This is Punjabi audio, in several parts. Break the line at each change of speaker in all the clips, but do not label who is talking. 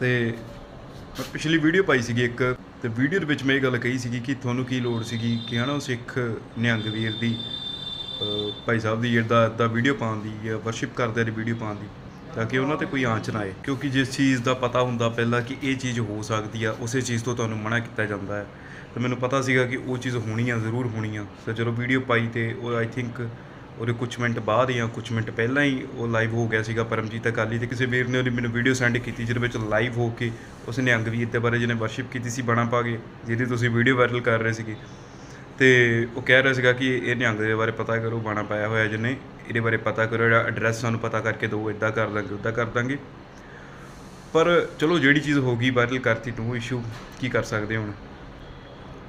ਤੇ ਮੈਂ ਪਿਛਲੀ ਵੀਡੀਓ ਪਾਈ ਸੀਗੀ ਇੱਕ, ਤੇ ਵੀਡੀਓ ਦੇ ਵਿੱਚ ਮੈਂ ਇਹ ਗੱਲ ਕਹੀ ਸੀਗੀ ਕਿ ਤੁਹਾਨੂੰ ਕੀ ਲੋੜ ਸੀਗੀ ਕਿ ਹਨਾ ਉਹ ਸਿੱਖ ਨਿਹੰਗ ਵੀਰ ਦੀ ਭਾਈ ਸਾਹਿਬ ਦੀ ਜਿਹੜਾ ਦਾ ਵੀਡੀਓ ਪਾਉਣ ਦੀ ਜਾਂ ਵਰਸ਼ਿਪ ਕਰਦੇ ਦੀ ਵੀਡੀਓ ਪਾਉਣ ਦੀ, ਤਾਂ ਕਿ ਉਹਨਾਂ ਤੇ ਕੋਈ ਆਂਚ ਨਾ ਆਏ। ਕਿਉਂਕਿ ਜਿਸ ਚੀਜ਼ ਦਾ ਪਤਾ ਹੁੰਦਾ ਪਹਿਲਾਂ ਕਿ ਇਹ ਚੀਜ਼ ਹੋ ਸਕਦੀ ਆ, ਉਸੇ ਚੀਜ਼ ਤੋਂ ਤੁਹਾਨੂੰ ਮਨਾ ਕੀਤਾ ਜਾਂਦਾ ਹੈ। ਤੇ ਮੈਨੂੰ ਪਤਾ ਸੀਗਾ ਕਿ ਉਹ ਚੀਜ਼ ਹੋਣੀ ਆ, ਜ਼ਰੂਰ ਹੋਣੀ ਆ। ਤੇ ਜਦੋਂ ਵੀਡੀਓ ਪਾਈ ਤੇ ਉਹ ਆਈ ਥਿੰਕ ਉਹਦੇ ਕੁਝ ਮਿੰਟ ਬਾਅਦ ਜਾਂ ਕੁਝ ਮਿੰਟ ਪਹਿਲਾਂ ਹੀ ਉਹ ਲਾਈਵ ਹੋ ਗਿਆ ਸੀਗਾ ਪਰਮਜੀਤ ਅਕਾਲੀ ਤੇ। ਕਿਸੇ ਵੀਰ ਨੇ ਉਹਦੀ ਮੈਨੂੰ ਵੀਡੀਓ ਸੈਂਡ ਕੀਤੀ ਜਿਹਦੇ ਵਿੱਚ ਲਾਈਵ ਹੋ ਕੇ ਉਸ ਨਿਹੰਗ ਵੀਰ ਦੇ ਬਾਰੇ ਜਿਹਨੇ ਵਰਸ਼ਿਪ ਕੀਤੀ ਸੀ ਬਣਾ ਪਾ ਕੇ, ਜਿਹਦੀ ਤੁਸੀਂ ਵੀਡੀਓ ਵਾਇਰਲ ਕਰ ਰਹੇ ਸੀਗੇ। ਤੇ ਉਹ ਕਹਿ ਰਿਹਾ ਸੀਗਾ ਕਿ ਇਹ ਨਿਹੰਗ ਦੇ ਬਾਰੇ ਪਤਾ ਕਰੋ, ਬਾਣਾ ਪਾਇਆ ਹੋਇਆ ਜਿਹਨੇ, ਇਹਦੇ ਬਾਰੇ ਪਤਾ ਕਰੋ, ਇਹਦਾ ਐਡਰੈਸ ਸਾਨੂੰ ਪਤਾ ਕਰਕੇ ਦਿਓ ਇਦਾਂ ਕਰ ਦਾਂਗੇ ਉਦਾਂ ਕਰ ਦਾਂਗੇ। ਪਰ ਚਲੋ ਜਿਹੜੀ ਚੀਜ਼ ਹੋ ਗਈ ਵਾਇਰਲ ਕਰਤੀ ਟੂ ਇਸ਼ੂ ਕੀ ਕਰ ਸਕਦੇ ਹੁਣ?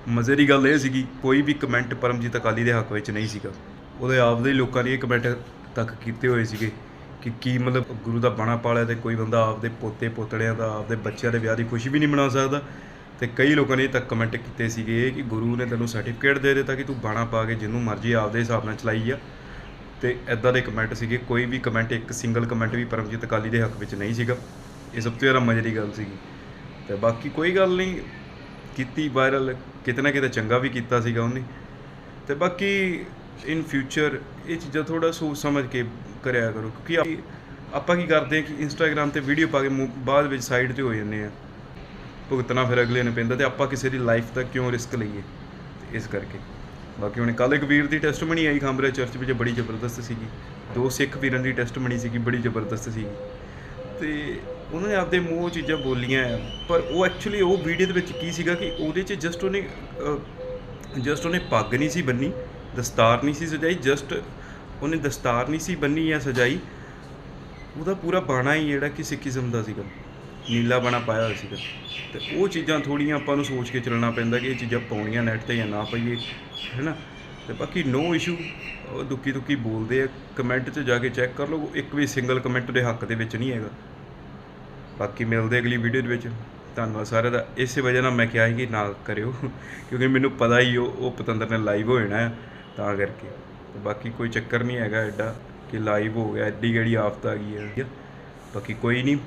ਮਜ਼ੇ ਦੀ ਗੱਲ ਇਹ ਸੀਗੀ, ਕੋਈ ਵੀ ਕਮੈਂਟ ਪਰਮਜੀਤ ਅਕਾਲੀ ਦੇ ਹੱਕ ਵਿੱਚ ਨਹੀਂ ਸੀਗਾ। ਉਹਦੇ ਆਪਦੇ ਹੀ ਲੋਕਾਂ ਨੇ ਇਹ ਕਮੈਂਟ ਤੱਕ ਕੀਤੇ ਹੋਏ ਸੀਗੇ ਕਿ ਕੀ ਮਤਲਬ ਗੁਰੂ ਦਾ ਬਾਣਾ ਪਾਲਿਆ ਤੇ ਕੋਈ ਬੰਦਾ ਆਪਦੇ ਪੋਤੇ, ਪੋਤੜਿਆਂ ਦਾ, ਆਪਦੇ ਬੱਚਿਆਂ ਦੇ ਵਿਆਹ ਦੀ ਖੁਸ਼ੀ ਵੀ ਨਹੀਂ ਮਨਾ ਸਕਦਾ। ਤੇ ਕਈ ਲੋਕਾਂ ਨੇ ਇਹ ਤੱਕ ਕਮੈਂਟ ਕੀਤੇ ਸੀਗੇ ਕਿ ਗੁਰੂ ਨੇ ਤੈਨੂੰ ਸਰਟੀਫਿਕੇਟ ਦੇ ਦਿੱਤਾ ਕਿ ਤੂੰ ਬਾਣਾ ਪਾ ਕੇ ਜਿਹਨੂੰ ਮਰਜ਼ੀ ਆਪਦੇ ਹਿਸਾਬ ਨਾਲ ਚਲਾਈ ਆ ਤੇ ਐਦਾਂ ਦੇ ਕਮੈਂਟ ਸੀਗੇ, ਕੋਈ ਵੀ ਕਮੈਂਟ ਇੱਕ ਸਿੰਗਲ ਕਮੈਂਟ ਵੀ ਪਰਮਜੀਤ ਅਕਾਲੀ ਦੇ ਹੱਕ ਵਿੱਚ ਨਹੀਂ ਸੀਗਾ। ਇਹ ਸਭ ਤੋਂ ਜ਼ਿਆਦਾ ਮਜ਼ੇ ਦੀ ਗੱਲ ਸੀਗੀ। ਤੇ ਬਾਕੀ ਕੋਈ ਗੱਲ ਨਹੀਂ, ਕੀਤੀ ਵਾਇਰਲ ਕਿਤੇ ਨਾ ਕਿਤੇ ਚੰਗਾ ਵੀ ਕੀਤਾ ਸੀਗਾ ਉਹਨੇ। ਤੇ ਬਾਕੀ ਇਨ ਫਿਊਚਰ ਇਹ ਚੀਜ਼ਾਂ ਥੋੜਾ ਸੋਚ ਸਮਝ ਕੇ ਕਰਿਆ ਕਰੋ, ਕਿਉਂਕਿ ਆਪਾਂ ਕੀ ਕਰਦੇ ਹਾਂ ਕਿ ਇੰਸਟਾਗ੍ਰam ਤੇ ਵੀਡੀਓ ਪਾ ਕੇ ਮੂ- ਬਾਅਦ ਵਿੱਚ ਸਾਈਡ ਤੇ ਹੋ ਜਾਂਦੇ ਆ ਭੁਗਤਣਾ ਫਿਰ ਅਗਲੇ ਨੂੰ ਪੈਂਦਾ ਤੇ ਆਪਾਂ ਕਿਸੇ ਦੀ ਲਾਈਫ ਦਾ ਕਿਉਂ ਰਿਸਕ ਲਈਏ? ਤੇ ਇਸ ਕਰਕੇ। ਬਾਕੀ ਹੁਣ ਕੱਲ੍ਹ ਇੱਕ ਵੀਰ ਦੀ ਟੈਸਟਮਨੀ ਆਈ ਖਾਂਬਰੇ ਚਰਚ ਵਿੱਚ, ਬੜੀ ਜ਼ਬਰਦਸਤ ਸੀਗੀ। ਦੋ ਸਿੱਖ ਵੀਰਾਂ ਦੀ ਟੈਸਟਮਨੀ ਸੀਗੀ, ਬੜੀ ਜ਼ਬਰਦਸਤ ਸੀਗੀ। ਤੇ ਉਹਨਾਂ ਨੇ ਆਪਦੇ ਮੂੰਹ ਉਹ ਚੀਜ਼ਾਂ ਬੋਲੀਆਂ ਪਰ ਉਹ ਐਕਚੁਅਲੀ ਉਹ ਵੀਡੀਓ ਦੇ ਵਿੱਚ ਕੀ ਸੀਗਾ ਕਿ ਉਹਦੇ 'ਚ ਜਸਟ ਉਹਨੇ ਜਸਟ ਉਹਨੇ ਪੱਗ ਨਹੀਂ ਸੀ ਬੰਨੀ। ਦਸਤਾਰ ਨਹੀਂ ਸੀ ਸਜਾਈ ਜਸਟ ਉਹਨੇ ਦਸਤਾਰ ਨਹੀਂ ਸੀ ਬੰਨੀ ਜਾਂ ਸਜਾਈ ਉਹਦਾ ਪੂਰਾ ਬਾਣਾ ਹੀ ਜਿਹੜਾ ਕਿ ਸਿੱਖੀਜ਼ਮ ਦਾ ਸੀਗਾ ਨੀਲਾ ਬਾਣਾ ਪਾਇਆ ਹੋਇਆ ਸੀਗਾ। ਤੇ ਉਹ ਚੀਜ਼ਾਂ ਥੋੜੀਆਂ ਆਪਾਂ ਨੂੰ ਸੋਚ ਕੇ ਚੱਲਣਾ ਪੈਂਦਾ ਕਿ ਇਹ ਚੀਜ਼ਾਂ ਪਾਉਣੀਆਂ ਨੈਟ ਤੇ ਜਾਂ ਨਾ ਪਾਈਏ ਹੈਨਾ? ਤੇ ਬਾਕੀ ਨੋ ਇਸ਼ੂ ਉਹ ਦੁੱਕੀ ਦੁੱਕੀ ਬੋਲਦੇ ਆ ਕਮੈਂਟ 'ਚ ਜਾ ਕੇ ਚੈੱਕ ਕਰ ਲਓ ਇੱਕ ਵੀ ਸਿੰਗਲ ਕਮੈਂਟ ਦੇ ਹੱਕ ਦੇ ਵਿੱਚ ਨਹੀਂ ਹੈਗਾ। ਬਾਕੀ ਮਿਲਦੇ ਅਗਲੀ ਵੀਡੀਓ ਦੇ ਵਿੱਚ। ਧੰਨਵਾਦ ਸਾਰਿਆਂ ਦਾ। ਇਸੇ ਵਜ੍ਹਾ ਨਾਲ ਮੈਂ ਕਿਹਾ ਸੀ ਕਿ ਨਾ ਕਰਿਓ ਕਿਉਂਕਿ ਮੈਨੂੰ ਪਤਾ ਹੀ ਉਹ ਉਹ ਪਤੰਦਰ ਨੇ ਲਾਈਵ ਹੋ ਜਾਣਾ ਹੈ, ਤਾਂ ਕਰਕੇ। ਬਾਕੀ ਕੋਈ ਚੱਕਰ ਨਹੀਂ ਹੈਗਾ ਐਡਾ ਕਿ ਲਾਈਵ ਹੋ ਗਿਆ, ਐਡੀ ਕਿਹੜੀ ਆਫਤ ਆ ਗਈ ਹੈ ਬਾਕੀ ਕੋਈ ਨਹੀਂ